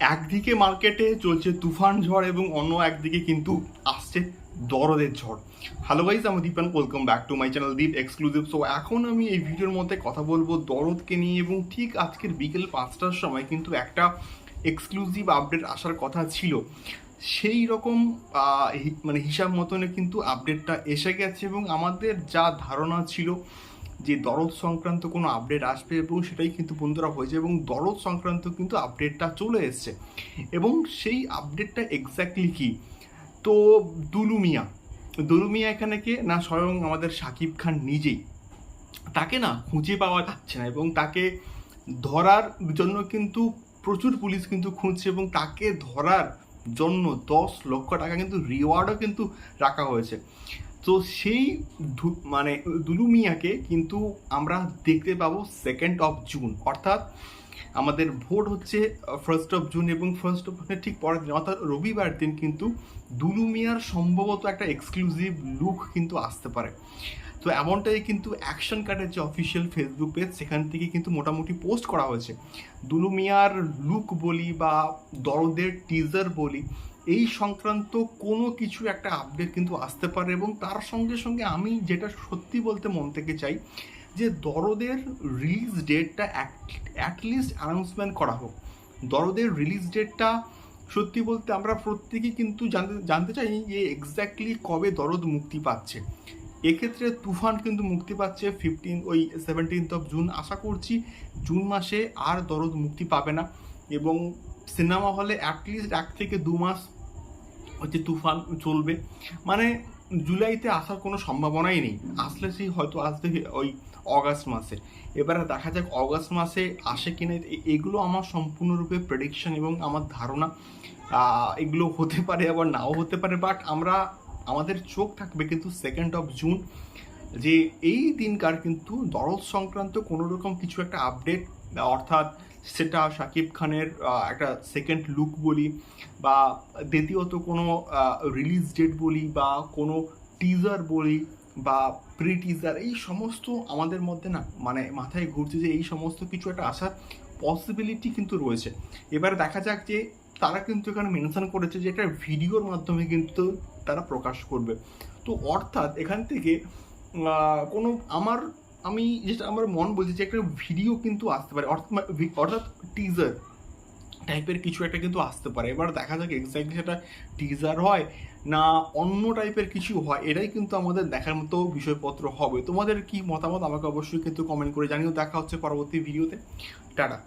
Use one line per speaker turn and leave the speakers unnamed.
একদিকে মার্কেটে চলছে তুফান ঝড় এবং অন্য একদিকে কিন্তু আসছে দরদের ঝড়। হ্যালো গাইজ আমি Dipan welcome back to my channel Deep exclusive so এখন আমি এই ভিডিওর মধ্যে কথা বলব দরদকে নিয়ে এবং ঠিক আজকের বিকেল পাঁচটার সময় কিন্তু একটা এক্সক্লুসিভ আপডেট আসার কথা ছিল। সেই রকম মানে হিসাব মতনে কিন্তু আপডেটটা এসে গেছে এবং আমাদের যা ধারণা ছিল যে দরদ সংক্রান্ত কোনো আপডেট আসবে এবং সেটাই কিন্তু বন্ধুরা হয়েছে এবং দরদ সংক্রান্ত কিন্তু আপডেটটা চলে এসছে। এবং সেই আপডেটটা এক্স্যাক্টলি কি? তো দুলুমিয়া দুলুমিয়া এখানে কে? না, স্বয়ং আমাদের শাকিব খান নিজেই। তাকে না খুঁজে পাওয়া যাচ্ছে না এবং তাকে ধরার জন্য কিন্তু প্রচুর পুলিশ কিন্তু খুঁজছে এবং তাকে ধরার জন্য দশ লক্ষ টাকা কিন্তু রিওয়ার্ডও কিন্তু রাখা হয়েছে। তো সেই মানে দুলুমিয়াকে কিন্তু আমরা দেখতে পাবো সেকেন্ড অফ জুন অর্থাৎ আমাদের ভোট হচ্ছে ফার্স্ট অফ জুন এবং ফার্স্ট অফ জুনের ঠিক পরের দিন, অর্থাৎ রবিবার দিন কিন্তু দুলুমিয়ার সম্ভবত একটা এক্সক্লুসিভ লুক কিন্তু আসতে পারে। তো এমনটাই কিন্তু অ্যাকশন কার্ডের যে অফিসিয়াল ফেসবুক পেজ সেখান থেকে কিন্তু মোটামুটি পোস্ট করা হয়েছে। দুলুমিয়ার লুক বলি বা দরদের টিজার বলি এই সংক্রান্ত কোনো কিছু একটা আপডেট কিন্তু আসতে পারে এবং তার সঙ্গে সঙ্গে আমি যেটা সত্যি বলতে মন থেকে চাই যে দরদের রিলিজ ডেটটা অ্যাটলিস্ট অ্যানাউন্সমেন্ট করা হোক। দরদের রিলিজ ডেটটা সত্যি বলতে আমরা প্রত্যেকেই কিন্তু জানতে জানতে চাই যে এক্স্যাক্টলি কবে দরদ মুক্তি পাচ্ছে। এক্ষেত্রে তুফান কিন্তু মুক্তি পাচ্ছে ফিফটিন ওই সেভেন্টিন্থ অফ জুন আশা করছি জুন মাসে আর দরদ মুক্তি পাবে না এবং সিনেমা হলে অ্যাটলিস্ট এক থেকে দু মাস হচ্ছে তুফান চলবে। মানে জুলাইতে আসার কোনো সম্ভাবনাই নেই। আসলে সেই হয়তো আসবে ওই অগাস্ট মাসে। এবারে দেখা যাক অগাস্ট মাসে আসে কিনা। এ- এগুলো আমার সম্পূর্ণরূপে প্রেডিকশন এবং আমার ধারণা। এগুলো হতে পারে, আবার নাও হতে পারে বাট আমরা, আমাদের চোখ থাকবে কিন্তু সেকেন্ড অফ জুন যে এই দিনকার কিন্তু দরদ সংক্রান্ত কোনো রকম কিছু একটা আপডেট অর্থাৎ সেটা শাকিব খানের একটা সেকেন্ড লুক বলি বা দ্বিতীয়ত কোনো রিলিজ ডেট বলি বা কোনো টিজার বলি বা প্রি টিজার এই সমস্ত আমাদের মধ্যে না মানে মাথায় ঘুরছে যে এই সমস্ত কিছু একটা আসার পসিবিলিটি কিন্তু রয়েছে। এবার দেখা যাক যে তারা কিন্তু এখানে মেনশন করেছে যে একটা ভিডিওর মাধ্যমে কিন্তু তারা প্রকাশ করবে। তো অর্থাৎ এখান থেকে কোনো আমার আমি যেটা আমার মন বলছে যে একটা ভিডিও কিন্তু আসতে পারে। অর্থাৎ টিজার টাইপের কিছু একটা কিন্তু আসতে পারে। এবার দেখা যাক এক্স্যাক্টলি সেটা টিজার হয় না অন্য টাইপের কিছু হয়, এটাই কিন্তু আমাদের দেখার মতো বিষয়পত্র হবে। তোমাদের কি মতামত আমাকে অবশ্যই কিন্তু কমেন্ট করে জানিও। দেখা হচ্ছে পরবর্তী ভিডিওতে টাটা।